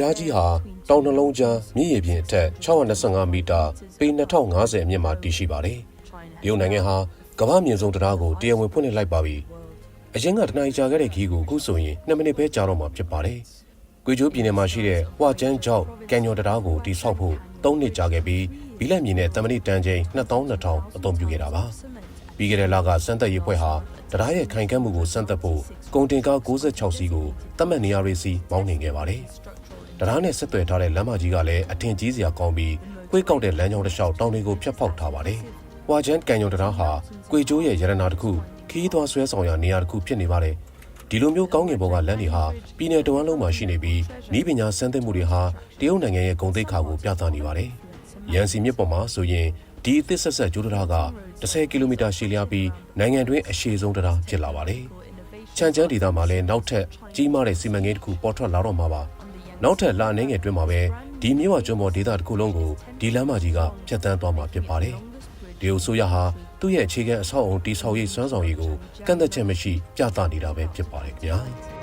ရားကြီးဟာတောင်နှလုံးကြားမြစ်ရေပြင်အထက်625မီတာပေ2050အမြင့်မှာတည်ရှိပါတယ်။တရုတ်နိုင်ငံဟာကမ္ဘာမြင့်ဆုံးတရားကိုတရားဝင်ဖွင့်လှစ်လိုက်ပါပြီ။အရင်ကတနင်္လာကြာခဲ့တဲ့ခီးကိုအခုဆိုရင်2မိနစ်ပဲကြာတော့မှာဖြစ်ပါတယ်။ကွေကျိုးပြည်နယ်မှာရှိတဲ့ဟွာကျန်းကျောက်ကန်ညော်တရားကိုတိစောက်ဖို့3နှစ်ကြာခဲ့ပြီးဘီလက်မြင်တဲ့တမဏိတန်ချိန်2200အသုံးပြုခဲ့တာပါ။ ပြီးခဲ့တဲ့လကစမ်းသက်ရေးဖွဲ့ဟာတရားရဲ့ခိုင်ခန့်မှုကိုစမ်းသပ်ဖို့ကုန်တင်ကား66စီးကိုတတ်မှတ်နေရာတွေစီမောင်းနှင်ခဲ့ပါတယ်။တရားနဲ့ဆက်သွယ်ထားတဲ့လမ်းမကြီးကလည်းအထင်ကြီးစရာကောင်းပြီးကွေးကောက်တဲ့လမ်းကြောင်းတစ်လျှောက်တောင်တွေကိုဖျက်ဖောက်ထားပါတယ်။ဟွာကျန်းကန်ညော်တရားဟာကွေကျိုးရဲ့ရတနာတစ်ခုခီးသွွားဆွဲဆောင်ရာနေရာတစ်ခုဖြစ်နေပါတယ်။ဒီလိုမျိုးကောင်းကင်ဘုံကလမ်းတွေဟာပြည်내တဝမ်းလုံးမှာရှိနေပြီးဤပညာစမ်းသပ်မှုတွေဟာတရုတ်နိုင်ငံရဲ့ဂုဏ်သိက္ခာကိုပြသနေပါတယ်။ရန်စီမြစ်ပေါ်မှာဆိုရင်ဒီအသစ်ဆက်ဆက်ကျိုးတရားက10ကီလိုမီတာရှည်လျားပြီးနိုင်ငံတွင်းအရှည်ဆုံးတရားဖြစ်လာပါတယ်။ချန်ချန်းဒေသမှာလည်းနောက်ထပ်ကြီးမားတဲ့စီမံကိန်းတစ်ခုပေါ်ထွက်လာတော့မှာပါ။နောက်ထပ်လာနေငယ်တွင်းမှာပဲဒီမြို့ဝကျွန်းပေါ်ဒေသတစ်ခုလုံးကိုဒီလမ်းမကြီးကဖျက်ဆီးသွားမှာဖြစ်ပါတယ်။ဒီအဆိုရဟာသူ့ရဲ့အခြေခံအဆောက်အုံတိဆောက်ရေးစွမ်းဆောင်ရည်ကိုကန့်သက်ချက်မရှိပြသနေတာပဲဖြစ်ပါတယ်ခင်ဗျာ။